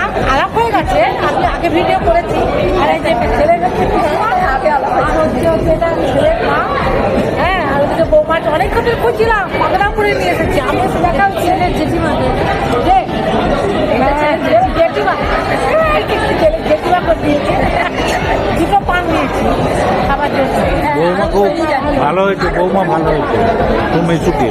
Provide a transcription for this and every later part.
মা খারাপ হয়ে গেছে আমি আগে ভিডিও করেছি। আর এই যে ছেলের হচ্ছে হচ্ছে হচ্ছে এটা ছেলের মা। হ্যাঁ আর বৌমাটা অনেক কথা খুঁজছিলাম পাগলা করে নিয়ে এসেছি। আমি দেখা হচ্ছে ছেলের জেঠিমাকে। যে হ্যাঁ, যে- জেঠিমা। এই কি ছেলে- জেঠিমা করে দিয়েছে। দুটো পান নিয়েছি খাবার জন্য। হ্যাঁ, বৌমা খুব ভালো হয়েছে বৌমা ভালো হয়েছে। খুব মিশুকে।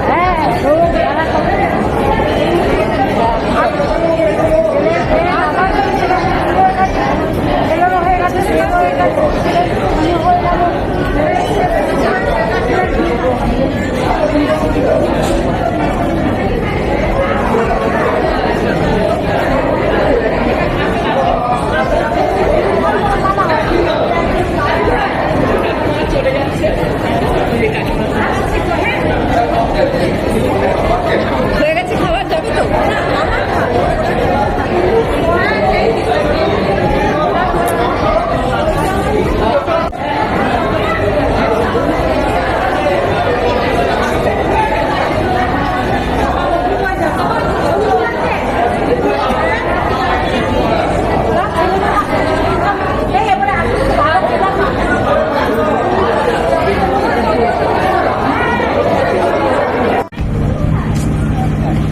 হয়ে গেছে খাবার যাবে তো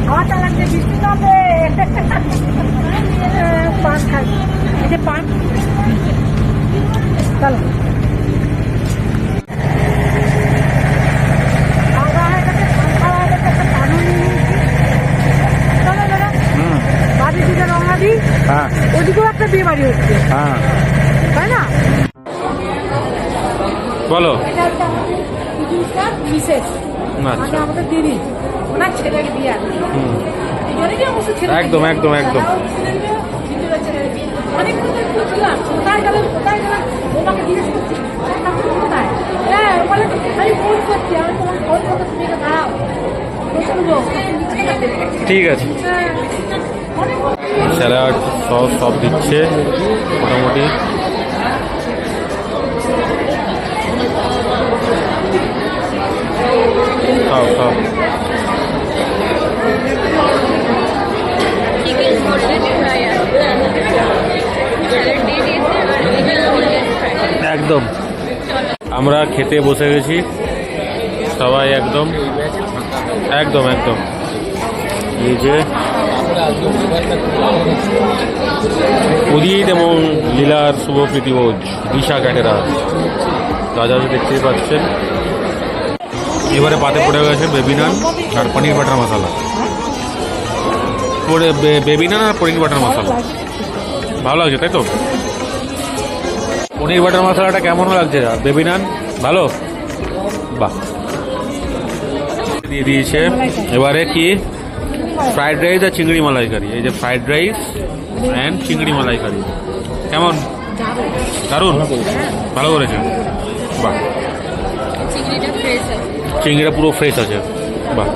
আমার চালাচ্ছে বৃষ্টি হবে পান খাই এই যে পান চলো খাওয়া দাওয়া হয়ে গেছে, পান খাওয়া হয়ে গেছে, একটা পানও নিয়ে নিয়েছি। চলো দাদা, হুম বাড়ির দিকে রওনা দিই হ্যাঁ। ওদিকেও একটা বিয়ে বাড়ি হচ্ছে। হ্যাঁ। তাই না? বলো। এটা হচ্ছে আমাদের বিশেষ মানে আচ্ছা। আমাদের দিদি। ওনার ছেলের বিয়ে একদম, একদম, একদম। হ্যাঁ ঠিক আছে। হ্যাঁ স্যালাড, সস সব দিচ্ছে, মোটামুটি। খাও খাও. একদম। আমরা খেতে বসে গেছি। সবাই একদম। একদম একদম। এই যে উদিত এবং লীলার শুভপ্রীতি বোঝ দিশা ক্যাটেরা রাজা দেখতেই পাচ্ছেন। এবারে পাতে পড়ে গেছে বেবি নান আর পনির বাটার মশলা। বে- বেবি নান আর পনির বাটার মশলা। ভালো লাগছে, তাই তো? পনির বাটার মশলাটা কেমন লাগছে? বেবি নান, ভালো? বাহ। দিয়ে দিয়েছে। এবারে কি? ফ্রাইড রাইস আর চিংড়ি মালাইকারি। এই যে ফ্রাইড রাইস অ্যান্ড চিংড়ি মালাইকারি। কেমন? দারুণ। ভালো করেছে বাহ। চিংড়িটা চিংড়িটা পুরো ফ্রেশ আছে। বাহ।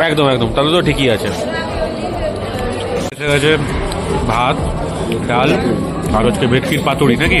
একদম একদম। তাহলে তো ঠিকই আছে। এসে গেছে ভাত ডাল আর হচ্ছে ভেটকির পাতুড়ি নাকি?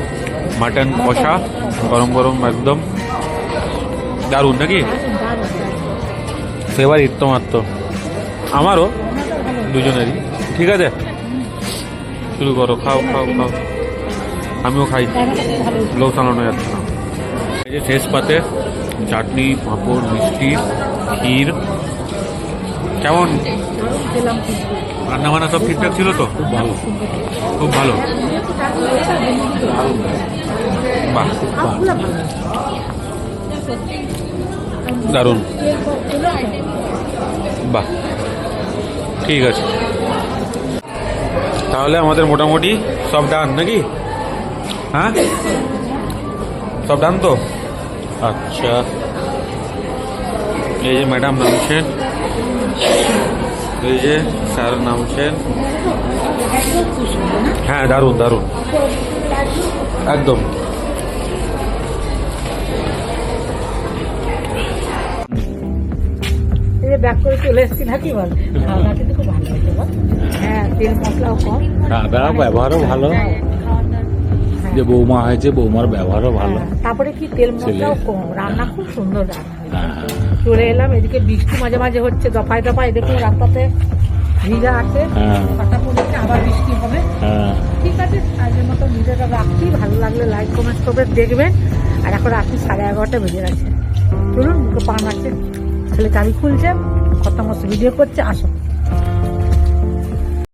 মাটন কষা, গরম গরম একদম। দারুণ নাকি? ফেভারিট তোমার আমারও দুজনেরই। ঠিক আছে? শুরু করো, খাও খাও খাও। আমিও খাই। লোক চালানো যাচ্ছে না। এই যে শেষ পাতে চাটনি, পাঁপড়, মিষ্টি, ক্ষীর কেমন? রান্না বান্না সব ঠিকঠাক ছিল তো? খুব ভালো। খুব ভালো। বাহ। দারুণ। বাহ। ঠিক আছে। তাহলে আমাদের মোটামুটি সব ডান নাকি? হ্যাঁ? সব ডান তো? আচ্ছা। এই যে ম্যাডাম নামছেন। এই যে স্যার নামছেন হ্যাঁ দারুণ দারুণ। একদম। ব্যাক করে চলে এসেছি নাকি বল? খাওয়া কিন্তু খুব ভালো হয়েছে বল। হ্যাঁ তেল মশলাও কম। দাদা ব্যবহারও ভালো। হ্যাঁ, যে বৌমা হয়েছে বৌমার ব্যবহারও ভালো। হ্যাঁ, তারপরে কি তেল মশলাও কম? রান্না খুব সুন্দর রান্না। হ্যাঁ। চলে এলাম এদিকে বৃষ্টি মাঝে মাঝে হচ্ছে দফায় দফায় দেখুন রাস্তাতে ভিজা আছে। হ্যাঁ। আবার বৃষ্টি হবে। হ্যাঁ। ঠিক আছে আজকের মতো ভিজাটা রাখছি ভালো লাগলে লাইক কমেন্ট করবে দেখবেন। আর এখন রাত্রি সাড়ে এগারোটা বেজে গেছে। চলুন মুখে পান আছে ছেলে চাবি খুলছে কত মতো ভিডিও করছে আসো।